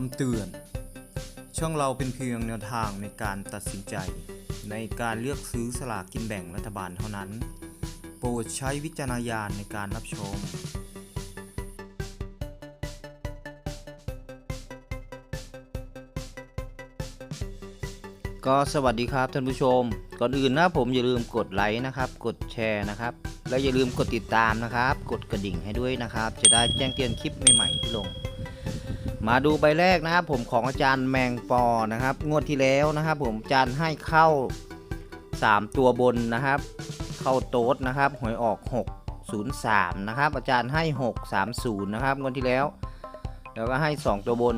คำเตือน ช่องเราเป็นเพียงแนวทางในการตัดสินใจ ในการเลือกซื้อสลากกินแบ่งรัฐบาลเท่านั้น โปรดใช้วิจารณญาณในการรับชม ก็สวัสดีครับท่านผู้ชม ก่อนอื่นนะผมอย่าลืมกดไลค์นะครับ กดแชร์นะครับ และอย่าลืมกดติดตามนะครับ กดกระดิ่งให้ด้วยนะครับ จะได้แจ้งเตือนคลิปใหม่ๆที่ลง มาดูใบแรกนะครับผมของอาจารย์แมงปอนะครับ งวดที่แล้วนะครับ ผมอาจารย์ให้เข้า 3 ตัวบนนะครับ เข้าโต๊ดนะครับหวยออก 603 นะครับ อาจารย์ให้ 630 นะครับ งวดที่แล้ว แล้วก็ให้ 2 ตัวบน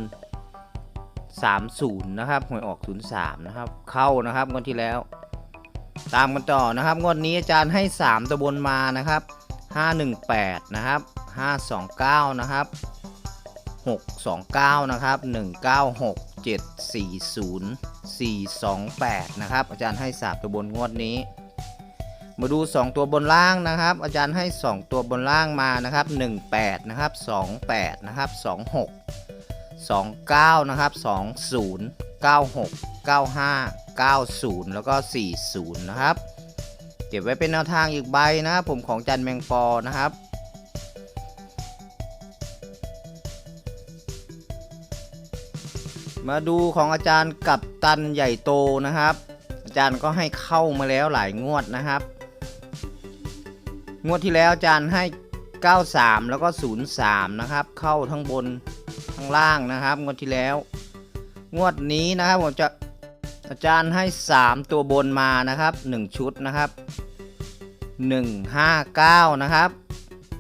30 นะครับหวยออก 03 นะครับ เข้านะครับงวดที่แล้ว ตามกันต่อนะครับ งวดนี้อาจารย์ให้ 3 ตัวบนมานะครับ 518 นะครับ 529 นะครับ 629 นะครับ 196 740 428 นะครับ อาจารย์ให้3ตัวบนงวดนี้ มาดู 2 ตัวบนล่างนะครับ อาจารย์ให้ 2 ตัวบนล่างมานะครับ 18 นะครับ 28 นะครับ 26 29 นะครับ 20 96 95 90 แล้วก็ 40 นะครับ เก็บไว้เป็นแนวทางอีกใบนะครับผมของจันแมงปอนะครับ มาดูของอาจารย์กับตันใหญ่โตนะครับ อาจารย์ก็ให้เข้ามาแล้วหลายงวดนะครับ งวดที่แล้วอาจารย์ให้ 93 แล้วก็ 03 นะครับ เข้าทั้งบนข้งล่างนะครับ งวดที่แล้ว งวดนี้นะครับผมจะอาจารย์ให้ 3 ตัวบนมานะครับ 1 ชุดนะครับ 159 นะครับ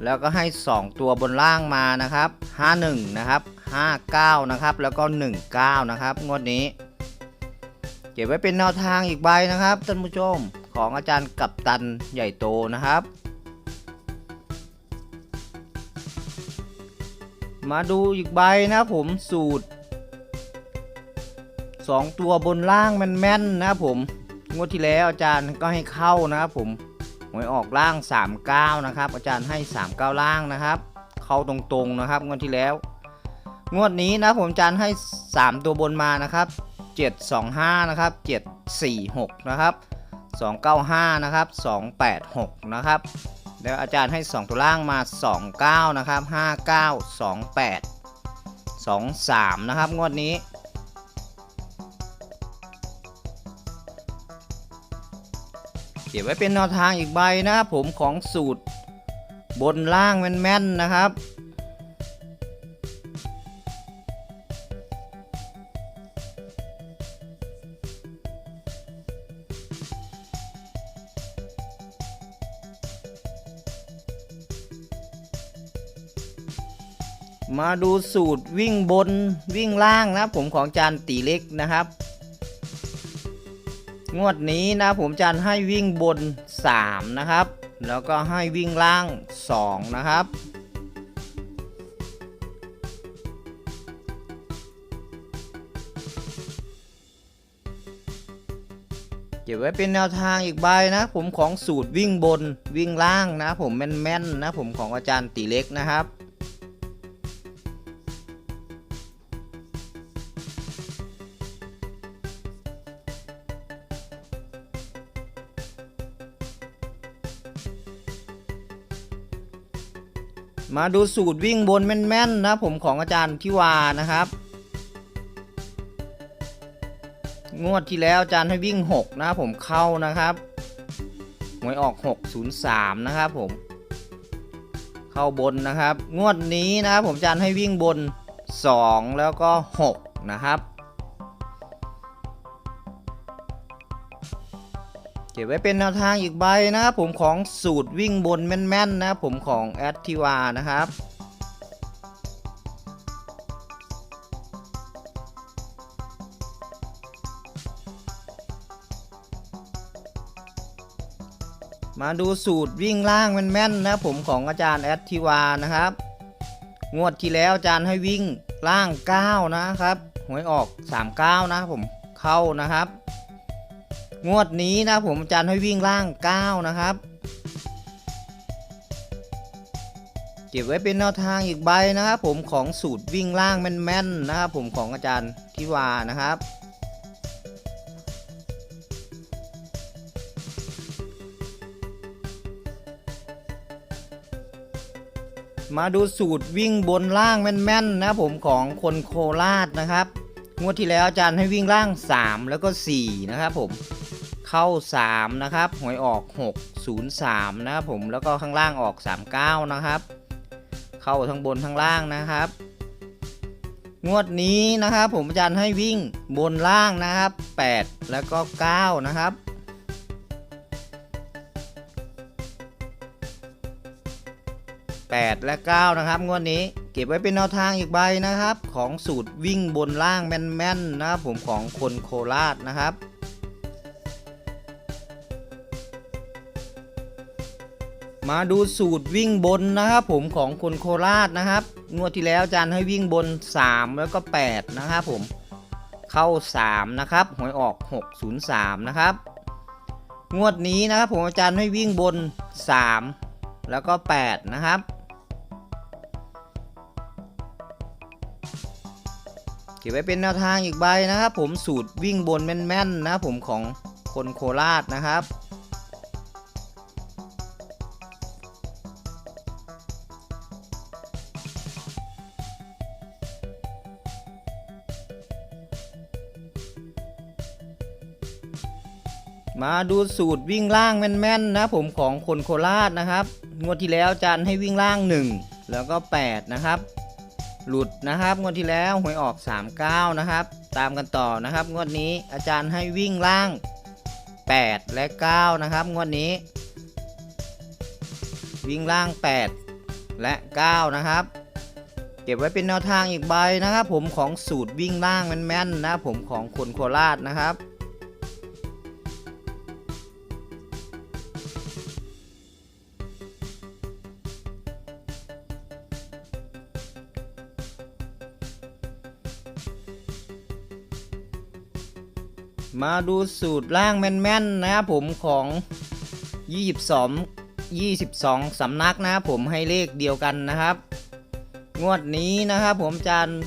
แล้วก็ให้ 2 ตัวบนล่างมานะครับ 51 นะครับ 59 นะครับ แล้วก็ 19 นะครับ งวดนี้ เก็บไว้เป็นแนวทางอีกใบนะครับท่านผู้ชมของอาจารย์กัปตันใหญ่โตนะครับ มาดูอีกใบนะผมสูตร 2 ตัวบนล่างแม่นๆนะผมงวดที่แล้วอาจารย์ก็ให้เข้านะครับผมหวยออกล่าง 39 นะครับ อาจารย์ให้ 39 ล่างนะครับ เข้าตรงๆนะครับงวดที่แล้ว งวดนี้นะผมอาจารย์ให้ 3 ตัวบนมานะครับ 725 นะครับ 746 นะครับ 295 นะครับ 286 นะครับ แล้วอาจารย์ให้ 2 ตัวล่างมา 29 นะครับ 59 28 23 นะครับ งวดนี้เก็บไว้เป็นแนวทางอีกใบนะครับผมของสูตรบนล่างแม่นๆนะครับ มาดูสูตรวิ่งบนวิ่งล่างนะผมของจานตีเล็กนะครับ งวดนี้นะผมจานให้วิ่งบน 3 นะครับ แล้วก็ให้วิ่งล่าง 2 นะครับ เก็บไว้เป็นแนวทางอีกใบนะผมของสูตรวิ่งบนวิ่งล่างนะผมแม่นๆนะผมของอาจารย์ตีเล็กนะครับ มาดูสูตรวิ่งบนแม่นๆนะผมของอาจารย์ทิวานะครับ งวดที่แล้วอาจารย์ให้วิ่ง 6 นะผมเข้านะครับหวยออก 603 นะครับผม เข้าบนนะครับ งวดนี้นะครับผมอาจารย์ให้วิ่งบน 2 แล้วก็ 6 นะครับ ก็บไว้เป็นแนวทางอีกใบนะครับผมของสูตรวิ่งบนแม่นๆนะผมของแอดทิวานะครับมาดูสูตรวิ่งล่างแม่นๆนะผมของอาจารย์แอดทิวานะครับ งวดที่แล้วอาจารย์ให้วิ่งล่าง 9 นะครับหวยออก 39 นะครับผมเข้านะครับ งวดนี้นะผมอาจารย์ให้วิ่งล่าง 9 นะครับ เก็บไว้เป็นแนวทางอีกใบนะครับผมของสูตรวิ่งล่างแม่นๆนะครับผมของอาจารย์ทิวานะครับมาดูสูตรวิ่งบนล่างแม่นๆนะครับผมของคนโคราชนะครับ งวดที่แล้วอาจารย์ให้วิ่งล่าง 3 แล้วก็ 4 นะครับผม เข้า 3 นะครับ หวยออก 6 0 3 นะครับผมแล้วก็ข้างล่างออก 39 นะครับ เข้าทั้งบนทั้งล่างนะครับ งวดนี้นะครับ ผมอาจารย์ให้วิ่งบนล่างนะครับ 8 แล้วก็ 9 นะครับ8 และ 9 นะครับ งวดนี้เก็บไว้เป็นแนวทางอีกใบนะครับ ของสูตรวิ่งบนล่างแม่นๆนะครับผมของคนโคราชนะครับ มาดูสูตรวิ่งบนนะครับผมของคนโคราชนะครับ งวดที่แล้วอาจารย์ให้วิ่งบน 3 แล้วก็ 8 นะครับผมเข้า 3 นะครับหวยออก 603 นะครับ งวดนี้นะครับผมอาจารย์ให้วิ่งบน 3 แล้วก็ 8 นะครับ เก็บไว้เป็นแนวทางอีกใบนะครับผมสูตรวิ่งบนแม่นๆนะครับผมของคนโคราชนะครับ มาดูสูตรวิ่งล่างแม่นๆนะผมของคนโคราชนะครับ งวดที่แล้วอาจารย์ให้วิ่งล่าง 1 แล้วก็ 8 นะครับ หลุดนะครับ งวดที่แล้วหวยออก 39 นะครับ ตามกันต่อนะครับ งวดนี้อาจารย์ให้วิ่งล่าง 8 และ 9 นะครับ งวดนี้ วิ่งล่าง 8 และ 9 นะครับ เก็บไว้เป็นแนวทางอีกใบนะครับ ผมของสูตรวิ่งล่างแม่นๆนะผมของคนโคราชนะครับ มาดูสูตรล่างแม่นๆนะครับผมของ 22 22สำนักนะครับผมให้เลขเดียวกันนะครับ งวดนี้นะครับผมจารย์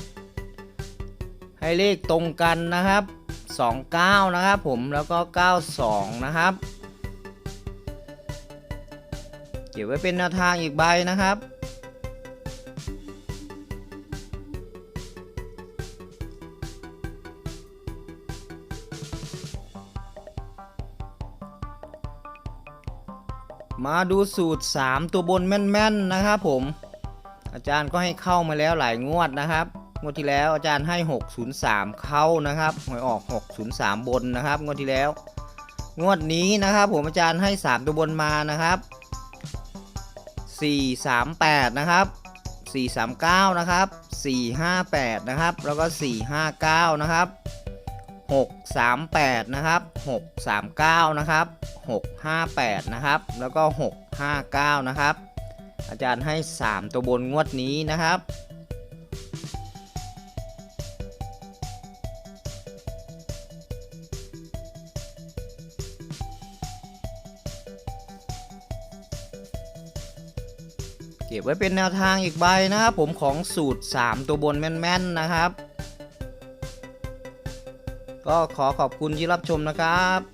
ให้เลขตรงกันนะครับ 29 นะครับผมแล้วก็ 92 นะครับ เก็บไว้เป็นแนวทางอีกใบนะครับ มาดูสูตร 3 ตัวบนแม่นๆนะครับผม อาจารย์ก็ให้เข้ามาแล้วหลายงวดนะครับ งวดที่แล้วอาจารย์ให้ 603 เข้านะครับหวยออก 603 บนนะครับ งวดที่แล้ว งวดนี้นะครับผมอาจารย์ให้ 3 ตัวบนมานะครับ 438 นะครับ 439 นะครับ 458 นะครับ แล้วก็ 459 นะครับ 638 นะครับ 639 นะครับ 658 นะครับ แล้วก็ 659 นะครับ อาจารย์ให้ 3 ตัวบนงวดนี้นะครับ เก็บไว้เป็นแนวทางอีกใบนะครับ ผมของสูตร 3 ตัวบนแม่นๆนะครับก็ขอขอบคุณที่รับชมนะครับ